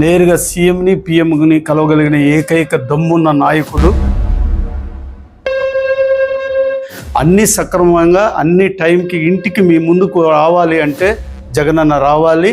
నేరుగా సీఎంని పిఎంని కలవగలిగిన ఏకైక దమ్మున్న నాయకుడు. అన్ని సక్రమంగా అన్ని టైంకి ఇంటికి మీ ముందుకు రావాలి అంటే జగనన్న రావాలి.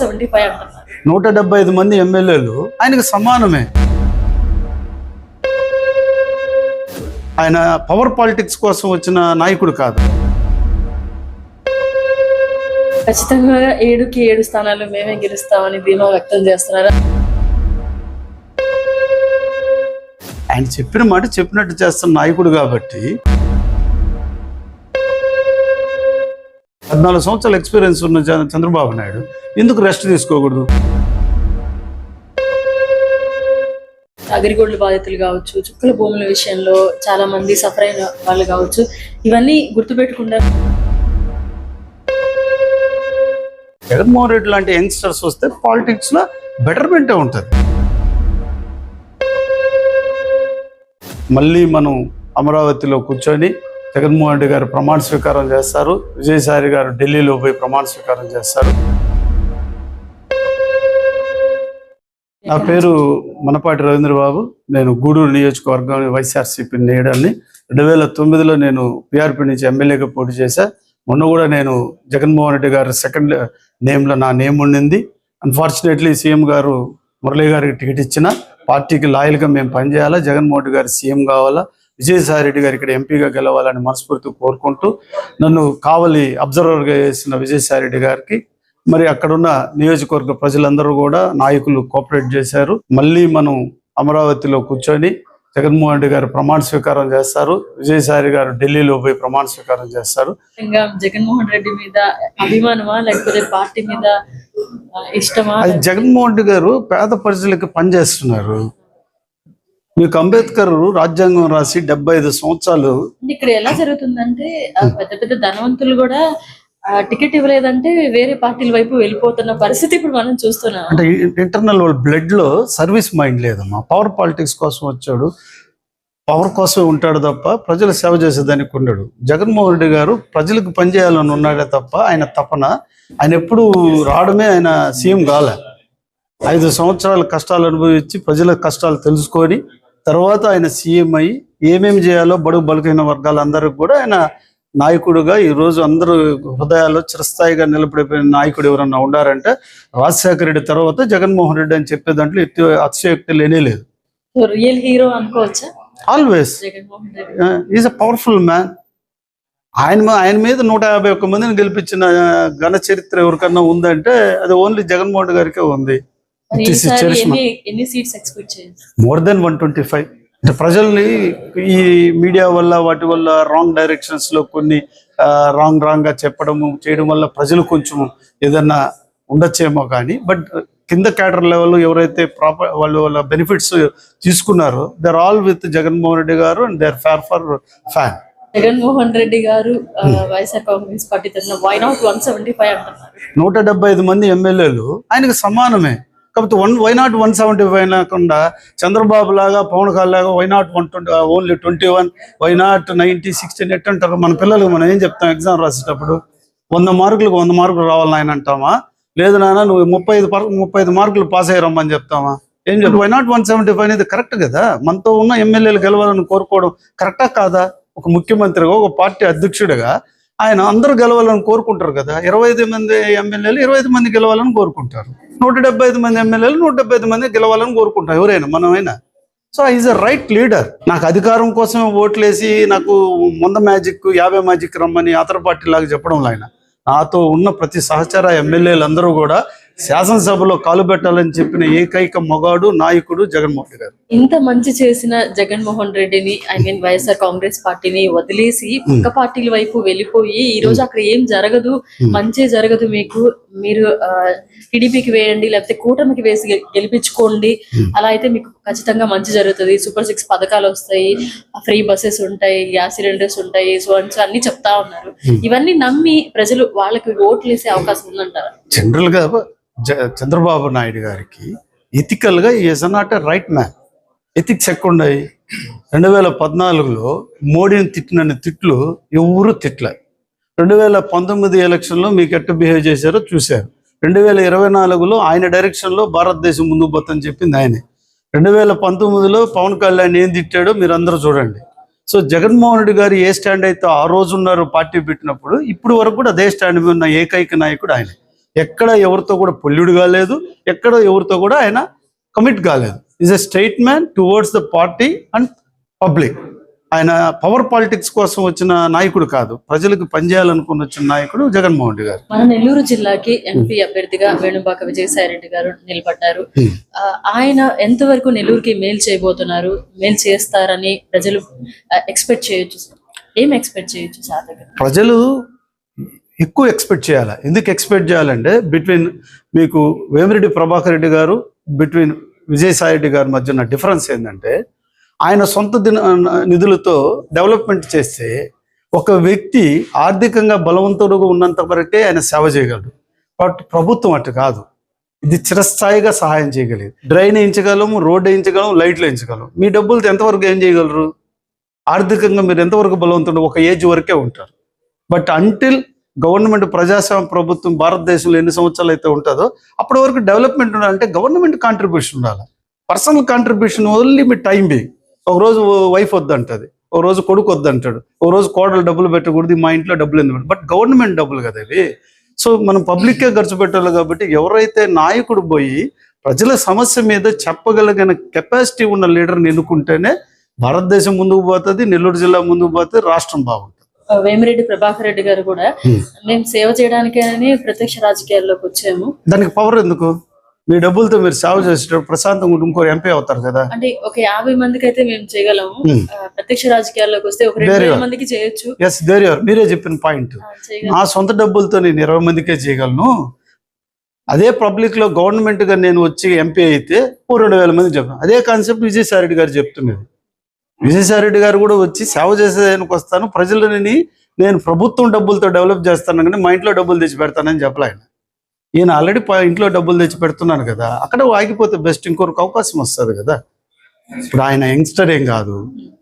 సెవెంటీ ఫైవ్ అంటున్నారు? నూట డెబ్బై ఐదు మంది ఎమ్మెల్యేలు ఆయనకు సమానమే. ఆయన పవర్ పాలిటిక్స్ కోసం వచ్చిన నాయకుడు కాదు. ఖచ్చితంగా ఏడుకి ఏడు స్థానాలు మేమే గెలుస్తామని ధీమా వ్యక్తం చేస్తున్నారు. ఆయన చెప్పిన మాట చెప్పినట్టు చేస్తున్న నాయకుడు కాబట్టి పద్నాలుగు సంవత్సరాల ఎక్స్పీరియన్స్ ఉన్న చంద్రబాబు నాయుడు ఎందుకు రెస్ట్ తీసుకోకూడదు? అగ్రిగోల్డ్ బాధితులు కావచ్చు చుక్కల భూముల విషయంలో చాలా మంది సఫర్ అయిన వాళ్ళు కావచ్చు ఇవన్నీ గుర్తుపెట్టుకుంటారు జగన్మోహన్ రెడ్డి లాంటి యంగ్స్టర్స్ వస్తే పాలిటిక్స్లో బెటర్మెంటే ఉంటుంది. మళ్ళీ మనం అమరావతిలో కూర్చొని జగన్మోహన్ రెడ్డి గారు ప్రమాణ స్వీకారం చేస్తారు. విజయసాయి గారు ఢిల్లీలో పోయి ప్రమాణ స్వీకారం చేస్తారు. నా పేరు మనపాటి రవీంద్ర బాబు నేను గూడూరు నియోజకవర్గం వైఎస్ఆర్సీపీ నేయడాన్ని రెండు వేల తొమ్మిదిలో నేను పిఆర్పి నుంచి ఎమ్మెల్యేగా పోటీ చేశాను మొన్న కూడా నేను జగన్మోహన్ రెడ్డి గారి సెకండ్ నేమ్లో నా నేమ్ ఉండింది. అన్ఫార్చునేట్లీ సీఎం గారు మురళీ గారికి టికెట్ ఇచ్చిన పార్టీకి లాయల్గా మేము పనిచేయాలా జగన్మోహన్ రెడ్డి గారు సీఎం కావాలా విజయసాయి రెడ్డి గారు ఇక్కడ ఎంపీగా గెలవాలని మనస్ఫూర్తి కోరుకుంటూ నన్ను కావలి అబ్జర్వర్గా చేసిన విజయసాయి రెడ్డి గారికి మరి అక్కడున్న నియోజకవర్గ ప్రజలందరూ కూడా నాయకులు కోఆపరేట్ చేశారు. మళ్ళీ మనం అమరావతిలో కూర్చొని జగన్మోహన్ రెడ్డి గారు ప్రమాణ స్వీకారం చేస్తారు. విజయసాయి గారు ఢిల్లీలో పోయి ప్రమాణ స్వీకారం చేస్తారు. జగన్మోహన్ రెడ్డి మీద అభిమానమా లేకపోతే పార్టీ మీద ఇష్టమా? జగన్మోహన్ రెడ్డి గారు పేద ప్రజలకు పనిచేస్తున్నారు మీకు అంబేద్కర్ రాజ్యాంగం రాసి డెబ్బై ఐదు సంవత్సరాలు ఇక్కడ ఎలా జరుగుతుందంటే పెద్ద పెద్ద ధనవంతులు కూడా టికెట్ ఇవ్వలేదంటే వేరే పార్టీల వైపు వెళ్ళిపోతున్న పరిస్థితి ఇప్పుడు మనం చూస్తున్నాం. అంటే ఇంటర్నల్ వాళ్ళ బ్లడ్లో సర్వీస్ మైండ్ లేదమ్మా. పవర్ పాలిటిక్స్ కోసం వచ్చాడు. పవర్ కోసం ఉంటాడు తప్ప ప్రజలు సేవ చేసేదానికి ఉండడు. జగన్మోహన్ రెడ్డి గారు ప్రజలకు పనిచేయాలని ఉన్నాడే తప్ప ఆయన తపన. ఆయన ఎప్పుడు రావడమే ఆయన సీఎం కాలే. ఐదు సంవత్సరాల కష్టాలు అనుభవించి ప్రజల కష్టాలు తెలుసుకొని తర్వాత ఆయన సీఎం అయ్యి ఏమేమి చేయాలో బడుగు బలకైన వర్గాలందరికీ కూడా ఆయన నాయకుడుగా ఈ రోజు అందరూ హృదయాల్లో చిరస్థాయిగా నిలబడిపోయిన నాయకుడు ఎవరన్నా ఉండారంటే రాజశేఖర రెడ్డి తర్వాత జగన్మోహన్ రెడ్డి అని చెప్పే దాంట్లో అతిశయోక్తి లేనే లేదు. రియల్ హీరో అనుకోవచ్చా? Always is a powerful man ఆయన ఆయన మీద నూట యాభై ఒక్క మందిని గెలిపించిన ఘన చరిత్ర ఎవరికన్నా ఉందంటే అది ఓన్లీ జగన్మోహన్ గారికే ఉంది. More than one twenty five అంటే ప్రజల్ని ఈ మీడియా వల్ల వాటి వల్ల రాంగ్ డైరెక్షన్స్లో కొన్ని రాంగ్ రాంగ్గా చెప్పడము చేయడం వల్ల ప్రజలు కొంచెం ఏదన్నా ఉండొచ్చేమో కానీ బట్ కింద క్యాడర్ లెవెల్ ఎవరైతే ప్రాపర్ వాళ్ళు వాళ్ళ బెనిఫిట్స్ తీసుకున్నారో there all with Jaganmohan Reddy garu and there fair for fan Jaganmohan Reddy garu YSR Congress party తరఫున why not one seventy five అంటున్నారు. నూట డెబ్బై ఐదు మంది ఎమ్మెల్యేలు ఆయనకు సమానమే. కాకపోతే one why not one seventy five లేకుండా చంద్రబాబు లాగా పవన్ కళ్యాణ్ లాగా why not one twenty only twenty one why not ninety sixteen at అంటారు మన పిల్లలకు మనం ఏం చెప్తాం ఎగ్జామ్ రాసేటప్పుడు? వంద మార్కులకు వంద మార్కులు రావాలని ఆయన అంటామా లేదు నాన్న నువ్వు ముప్పై ఐదు ముప్పై ఐదు మార్కులు పాస్ అయ్యారమ్మని చెప్తామా ఏం చెప్పి why not one seventy five అనేది కరెక్ట్ కదా? మనతో ఉన్న ఎమ్మెల్యేలు గెలవాలని కోరుకోవడం కరెక్టా కాదా? ఒక ముఖ్యమంత్రిగా ఒక పార్టీ అధ్యక్షుడిగా ఆయన అందరూ గెలవాలని కోరుకుంటారు కదా? ఇరవై ఐదు మంది ఎమ్మెల్యేలు ఇరవై ఐదు మంది గెలవాలని కోరుకుంటారు. నూట డెబ్బై ఐదు మంది ఎమ్మెల్యేలు నూట డెబ్బై ఐదు మంది గెలవాలని కోరుకుంటాం ఎవరైనా మనమైనా. So is a right leader నాకు అధికారం కోసమే ఓట్లేసి నాకు ముంద మ్యాజిక్ యాభై మ్యాజిక్ రమ్మని అతర పార్టీ లాగా చెప్పడం ఆయన. నాతో ఉన్న ప్రతి సహచర ఎమ్మెల్యేలందరూ కూడా శాసనసభలో కాలు పెట్టాలని చెప్పిన ఏకైక మొగాడు నాయకుడు జగన్మోహన్ రెడ్డి. గారు ఇంత మంచి చేసిన జగన్మోహన్ రెడ్డిని ఐ మీన్ వైఎస్ఆర్ కాంగ్రెస్ పార్టీని వదిలేసి పక్క పార్టీల వైపు వెళ్ళిపోయి ఈ రోజు అక్కడ ఏం జరగదు మంచి జరగదు మీకు. మీరు టీడీపీకి వేయండి లేకపోతే కూటమికి వేసి గెలిపించుకోండి. అలా అయితే మీకు ఖచ్చితంగా మంచి జరుగుతుంది. సూపర్ సిక్స్ పథకాలు వస్తాయి ఫ్రీ బస్సెస్ ఉంటాయి గ్యాస్ సిలిండర్స్ ఉంటాయి సో అన్ని చెప్తా ఉన్నారు. ఇవన్నీ నమ్మి ప్రజలు వాళ్ళకి ఓట్లు వేసే అవకాశం ఉందంటారా? జనరల్గా చంద్రబాబు నాయుడు గారికి ఎథికల్గా is not a right man ethics ఎక్కువ రెండు వేల పద్నాలుగులో మోడీని తిట్టిన తిట్లు ఎవరు తిట్లే. రెండు వేల పంతొమ్మిది ఎలక్షన్లో మీకు ఎట్ట బిహేవ్ చేశారో చూశారు. రెండు వేల ఇరవై నాలుగులో ఆయన డైరెక్షన్లో భారతదేశం ముందుకు పోతని చెప్పింది ఆయనే. రెండు వేల పంతొమ్మిదిలో పవన్ కళ్యాణ్ ఏం తిట్టాడో మీరు అందరూ చూడండి. సో జగన్మోహన్ రెడ్డి గారు ఏ స్టాండ్ అయితే ఆ రోజు ఉన్నారు పార్టీ పెట్టినప్పుడు ఇప్పుడు వరకు కూడా అదే స్టాండ్ మీద ఉన్న ఏకైక నాయకుడు ఆయన. ఎక్కడ ఎవరితో కూడా పొల్లుడు కాలేదు ఎక్కడ ఎవరితో కూడా ఆయన కమిట్ కాలేదు. Is a state man towards the party and public ఆయన పవర్ పాలిటిక్స్ కోసం వచ్చిన నాయకుడు కాదు ప్రజలకు పనిచేయాలనుకుని వచ్చిన నాయకుడు జగన్మోహన్ రెడ్డి గారు. మన నెల్లూరు జిల్లాకి ఎంపీ అభ్యర్థిగా వేణుబాక విజయసాయి రెడ్డి గారు నిలబడ్డారు. Hmm. ఆయన ఎంతవరకు నెల్లూరుకి మేలు చేయబోతున్నారు మేలు చేస్తారని ప్రజలు ఎక్స్పెక్ట్ చేయొచ్చు. ఏం ఎక్స్పెక్ట్ చేయొచ్చు సార్? ప్రజలు ఎక్కువ ఎక్స్పెక్ట్ చేయాలి? ఎందుకు ఎక్స్పెక్ట్ చేయాలంటే బిట్వీన్ మీకు వేమిరెడ్డి ప్రభాకర్ రెడ్డి గారు బిట్వీన్ విజయసాయి రెడ్డి గారి మధ్య ఉన్న డిఫరెన్స్ ఏంటంటే ఆయన సొంత దిన నిధులతో డెవలప్మెంట్ చేస్తే ఒక వ్యక్తి ఆర్థికంగా బలవంతుడుగా ఉన్నంత వరకే ఆయన సేవ చేయగలడు. బట్ ప్రభుత్వం అటు కాదు. ఇది చిరస్థాయిగా సహాయం చేయగలిగేది. డ్రైన్ వేయించగలం రోడ్ వేయించగలం లైట్లు వేయించగలం. మీ డబ్బులతో ఎంతవరకు ఏం చేయగలరు? ఆర్థికంగా మీరు ఎంతవరకు బలవంతుడు? ఒక ఏజ్ వరకే ఉంటారు. బట్ అంటిల్ గవర్నమెంట్ ప్రజాస్వామ్య ప్రభుత్వం భారతదేశంలో ఎన్ని సంవత్సరాలు అయితే ఉంటుందో అప్పటి వరకు డెవలప్మెంట్ ఉండాలంటే గవర్నమెంట్ కాంట్రిబ్యూషన్ ఉండాలి. పర్సనల్ కాంట్రిబ్యూషన్ ఓన్లీ మీ టైం బి ఒక రోజు వైఫ్ వద్దంటది ఒక రోజు కొడుకు వద్దంటాడు ఒక రోజు కోడలు డబ్బులు పెట్టకూడదు మా ఇంట్లో డబ్బులు ఎందుకు బట్ గవర్నమెంట్ డబ్బులు కదా ఇవి సో మనం పబ్లిక్కే ఖర్చు పెట్టాలి కాబట్టి ఎవరైతే నాయకుడు పోయి ప్రజల సమస్య మీద చెప్పగలిగిన కెపాసిటీ ఉన్న లీడర్ని ఎన్నుకుంటేనే భారతదేశం ముందుకు పోతుంది నెల్లూరు జిల్లా ముందుకు పోతే రాష్ట్రం బాగుంటుంది. వేమిరెడ్డి ప్రభాకర్ రెడ్డి గారు కూడా. మేము సేవ చేయడానికేనని ప్రత్యక్ష రాజకీయాల్లోకి వచ్చాము. దానికి పవర్ ఎందుకు? మీ డబ్బులతో మీరు సేవ చేసేటప్పుడు ప్రశాంతంగా ఇంకో ఎంపీ అవుతారు కదా. అంటే ఒక యాభై మందికి అయితే మేము చేయగలము. ప్రత్యక్ష రాజకీయాల్లోకి వస్తే ఒక రెండు వేల. మందికి చేయొచ్చు. ఎస్ దేర్ మీరే చెప్పిన పాయింట్ నా సొంత డబ్బులతో నేను ఇరవై మందికే చేయగలను. అదే పబ్లిక్లో గవర్నమెంట్గా నేను వచ్చి ఎంపీ అయితే ఓ రెండు వేల మంది చెప్పాను. అదే కాన్సెప్ట్ విజయసాయి రెడ్డి గారు చెప్తున్నది విజయసాయిరెడ్డి గారు కూడా వచ్చి సేవ చేసేదానికి వస్తాను. ప్రజలని నేను ప్రభుత్వం డబ్బులతో డెవలప్ చేస్తాను కానీ మా ఇంట్లో డబ్బులు తెచ్చి పెడతానని చెప్పలే ఆయన. ఈయన ఆల్రెడీ ఇంట్లో డబ్బులు తెచ్చి పెడుతున్నాను కదా అక్కడ ఆగిపోతే బెస్ట్ ఇంకొక అవకాశం వస్తుంది కదా. ఇప్పుడు ఆయన యంగ్స్టర్ ఏం కాదు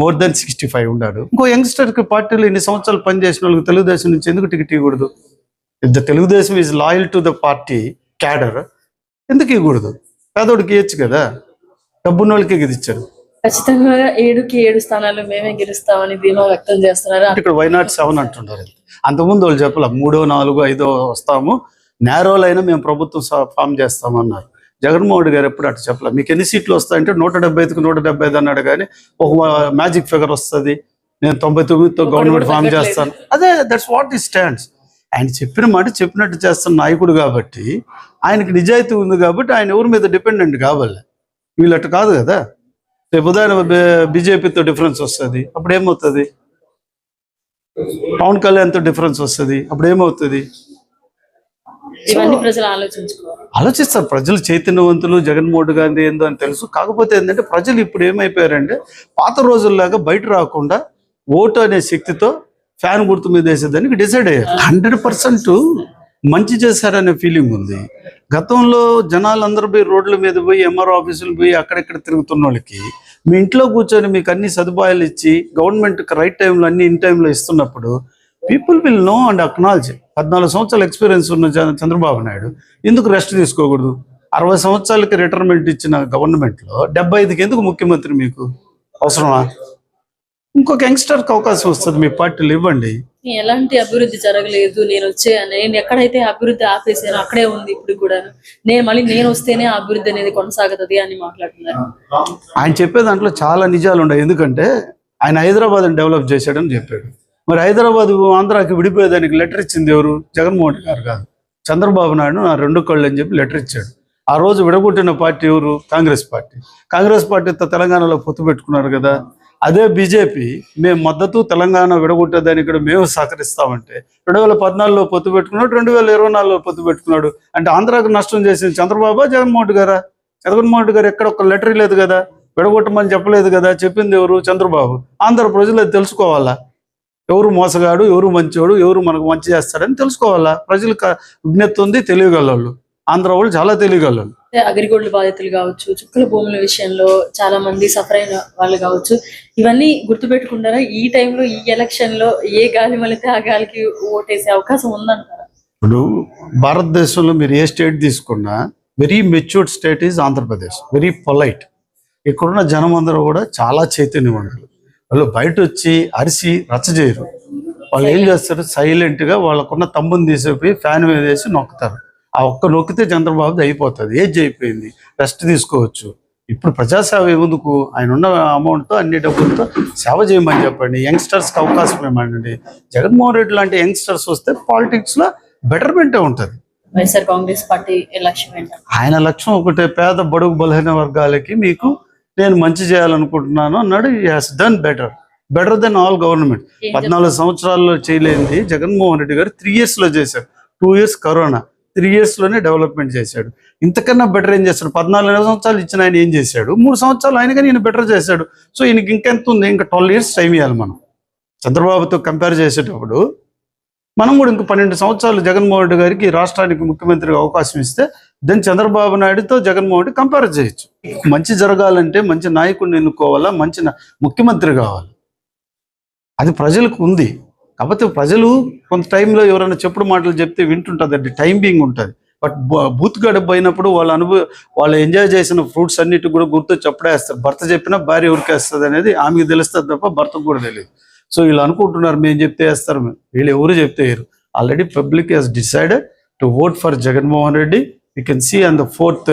మోర్ దెన్ సిక్స్టీ ఫైవ్ ఉన్నాడు. ఇంకో యంగ్స్టర్కి పార్టీలో ఇన్ని సంవత్సరాలు పనిచేసిన వాళ్ళకి తెలుగుదేశం నుంచి ఎందుకు టికెట్ ఇవ్వకూడదు? The Telugu Desam is loyal to the party cadre ఎందుకు ఇవ్వకూడదు? పేదోడికి ఇవ్వచ్చు కదా. డబ్బున్న వాళ్ళకి ఇది ఇచ్చారు. ఖచ్చితంగా ఏడుకి ఏడు స్థానాలు మేమే గెలుస్తామని ధీమా వ్యక్తం చేస్తున్నారు. ఇక్కడ వై నాట్ సెవెన్ అంటున్నారు. అంతకుముందు వాళ్ళు చెప్పాల మూడో నాలుగో ఐదో వస్తాము నేరోలు అయినా మేము ప్రభుత్వం ఫామ్ చేస్తామన్నారు. జగన్మోహన్ రెడ్డి గారు ఎప్పుడు అటు చెప్పలే మీకు ఎన్ని సీట్లు వస్తాయంటే నూట డెబ్బై ఐదుకి నూట డెబ్బై ఐదు అన్నాడు కానీ ఒక మ్యాజిక్ ఫిగర్ వస్తుంది. నేను తొంభై తొమ్మిదితో గవర్నమెంట్ ఫామ్. చేస్తాను. అదే దట్స్ వాట్ ఈ స్టాండ్స్ ఆయన చెప్పిన మాట చెప్పినట్టు చేస్తున్న నాయకుడు కాబట్టి ఆయనకి నిజాయితీ ఉంది కాబట్టి ఆయన ఎవరి మీద డిపెండెంట్ కావాలి. వీళ్ళట్టు కాదు కదా. రేపు బీజేపీతో డిఫరెన్స్ వస్తుంది. అప్పుడు ఏమవుతుంది? పవన్ కళ్యాణ్తో డిఫరెన్స్ వస్తుంది. అప్పుడు ఏమవుతుంది? ఆలోచిస్తారు. ప్రజలు చైతన్యవంతులు జగన్మోహన్ గాంధీ ఏందో అని తెలుసు. కాకపోతే ఏంటంటే ప్రజలు ఇప్పుడు ఏమైపోయారంటే పాత రోజుల్లాగా బయట రాకుండా ఓటు అనే శక్తితో ఫ్యాన్ గుర్తు మీద వేసేదానికి డిసైడ్ అయ్యారు. హండ్రెడ్ పర్సెంట్ మంచి చేశారనే ఫీలింగ్ ఉంది. గతంలో జనాలు అందరూ పోయి రోడ్ల మీద పోయి ఎంఆర్ఓ ఆఫీసులు పోయి అక్కడెక్కడ తిరుగుతున్న వాళ్ళకి మీ ఇంట్లో కూర్చొని మీకు అన్ని సదుపాయాలు ఇచ్చి గవర్నమెంట్ రైట్ టైంలో అన్ని ఇన్ టైంలో ఇస్తున్నప్పుడు people will know and acknowledge పద్నాలుగు సంవత్సరాల ఎక్స్పీరియన్స్ ఉన్న చంద్రబాబు నాయుడు ఎందుకు రెస్ట్ తీసుకోకూడదు? అరవై సంవత్సరాలకి రిటైర్మెంట్ ఇచ్చిన గవర్నమెంట్లో డెబ్బై ఐదుకి ఎందుకు ముఖ్యమంత్రి మీకు? అవసరమా? ఇంకొక యంగ్స్టర్కి అవకాశం వస్తుంది మీ పార్టీలు ఇవ్వండి. ఎలాంటి అభివృద్ధి జరగలేదు నేను వచ్చే నేను ఎక్కడైతే అభివృద్ధి ఆపేసానో అక్కడే ఉంది ఇప్పుడు కూడా నేను మళ్ళీ నేను వస్తేనే అభివృద్ధి అనేది కొనసాగుతుంది అని మాట్లాడుతున్నారు. ఆయన చెప్పే దాంట్లో చాలా నిజాలు ఉన్నాయి. ఎందుకంటే ఆయన హైదరాబాద్ డెవలప్ చేశాడని చెప్పాడు. మరి హైదరాబాద్ ఆంధ్రాకి విడిపోయేదానికి లెటర్ ఇచ్చింది ఎవరు? జగన్మోహన్ గారు కాదు. చంద్రబాబు నాయుడు నా రెండు కళ్ళు అని చెప్పి లెటర్ ఇచ్చాడు. ఆ రోజు విడగొట్టిన పార్టీ ఎవరు? కాంగ్రెస్ పార్టీ. కాంగ్రెస్ పార్టీతో తెలంగాణలో పొత్తు పెట్టుకున్నారు కదా. అదే బీజేపీ మేము మద్దతు తెలంగాణ విడగొట్టేదని కూడా మేము సహకరిస్తామంటే రెండు వేల పద్నాలుగులో పొత్తు పెట్టుకున్నాడు రెండు వేల ఇరవై నాలుగులో పొత్తు పెట్టుకున్నాడు. అంటే ఆంధ్రాకు నష్టం చేసింది చంద్రబాబు జగన్మోహన్ రెడ్డి గారా? జగన్మోహన్ రెడ్డి గారు ఎక్కడ ఒక లెటర్ లేదు కదా విడగొట్టమని చెప్పలేదు కదా చెప్పింది ఎవరు? చంద్రబాబు. ఆంధ్ర ప్రజలు అది తెలుసుకోవాలా? ఎవరు మోసగాడు ఎవరు మంచోడు ఎవరు మనకు మంచి చేస్తాడని తెలుసుకోవాలా? ప్రజలకు విజ్ఞప్తి ఉంది తెలియగలవాళ్ళు ఆంధ్ర వాళ్ళు చాలా తెలియగలరు. అగ్రిగోల్డ్ బాధితులు కావచ్చు చుక్కల భూముల విషయంలో చాలా మంది సఫర్ అయిన వాళ్ళు కావచ్చు ఇవన్నీ గుర్తుపెట్టుకుంటారా? ఈ టైంలో ఈ ఎలక్షన్లో ఏ గాలి మలితే ఆ గాలికి ఓటేసే అవకాశం ఉందంటారా? ఇప్పుడు భారతదేశంలో మీరు ఏ స్టేట్ తీసుకున్నా very matured state is Andhra Pradesh. Very polite ఇక్కడున్న జనం అందరూ కూడా చాలా చైతన్యవంతులు. వాళ్ళు బయట వచ్చి అరిసి రచ్చ చేయరు. వాళ్ళు ఏం చేస్తారు? సైలెంట్గా వాళ్ళకున్న తమ్ముని తీసిపోయి ఫ్యాన్ మీద వేసి నొక్కుతారు. ఆ ఒక్క నొక్కితే చంద్రబాబుది అయిపోతుంది ఏజ్ అయిపోయింది. రెస్ట్ తీసుకోవచ్చు. ఇప్పుడు ప్రజాసేవ ఎందుకు ఆయన ఉన్న అమౌంట్తో అన్ని డబ్బులతో సేవ చేయమని చెప్పండి. యంగ్స్టర్స్కి అవకాశం ఇవ్వమండి. జగన్మోహన్ రెడ్డి లాంటి యంగ్స్టర్స్ వస్తే పాలిటిక్స్లో బెటర్మెంటే ఉంటుంది. వైఎస్ఆర్ కాంగ్రెస్ పార్టీ లక్ష్యం ఆయన లక్ష్యం ఒకటే పేద బడుగు బలహీన వర్గాలకి మీకు నేను మంచి చేయాలనుకుంటున్నాను అన్నాడు. Has done better better than all government పద్నాలుగు సంవత్సరాల్లో చేయలేనిది జగన్మోహన్ రెడ్డి గారు త్రీ ఇయర్స్లో చేశారు. Two years corona. త్రీ ఇయర్స్లోనే డెవలప్మెంట్ చేశాడు. ఇంతకన్నా బెటర్ ఏం చేస్తాడు? పద్నాలుగు సంవత్సరాలు ఇచ్చిన ఆయన ఏం చేశాడు? మూడు సంవత్సరాలు ఆయన కానీ ఈయన బెటర్ చేశాడు. సో ఈయనకి ఇంకెంత ఉంది? ఇంకా ట్వెల్వ్ ఇయర్స్ టైం ఇవ్వాలి మనం. చంద్రబాబుతో కంపేర్ చేసేటప్పుడు మనం కూడా ఇంకా పన్నెండు సంవత్సరాలు జగన్మోహన్ రెడ్డి గారికి రాష్ట్రానికి ముఖ్యమంత్రిగా అవకాశం ఇస్తే దెన్ చంద్రబాబు నాయుడుతో జగన్మోహన్ రెడ్డి కంపేర్ చేయొచ్చు. మంచి జరగాలంటే మంచి నాయకుడిని ఎన్నుకోవాలా? మంచి ముఖ్యమంత్రి కావాలి. అది ప్రజలకు ఉంది. కాకపోతే ప్రజలు కొంత టైంలో ఎవరైనా చెప్పుడు మాటలు చెప్తే వింటుంటుంది అండి టైం బీయింగ్ ఉంటుంది. బట్ బూత్ గడప పోయినప్పుడు వాళ్ళ అనుభవ వాళ్ళు ఎంజాయ్ చేసిన ఫ్రూట్స్ అన్నిటి కూడా గుర్తు చెప్పడేస్తారు. భర్త చెప్పినా భార్య ఉరికేస్తుంది అనేది ఆమెకి తెలుస్తుంది తప్ప భర్తకు కూడా తెలియదు. సో వీళ్ళు అనుకుంటున్నారు మేము చెప్తే వేస్తారు వీళ్ళు ఎవరు చెప్తే వేయరు. Already public has decided to vote for Jaganmohan Reddy. You can see on the fourth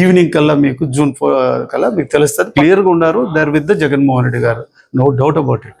evening కల్లా మీకు జూన్ ఫోర్ uh, కల్లా మీకు తెలుస్తుంది. క్లియర్గా ఉన్నారు there with the Jaganmohan Reddy garu. No doubt about it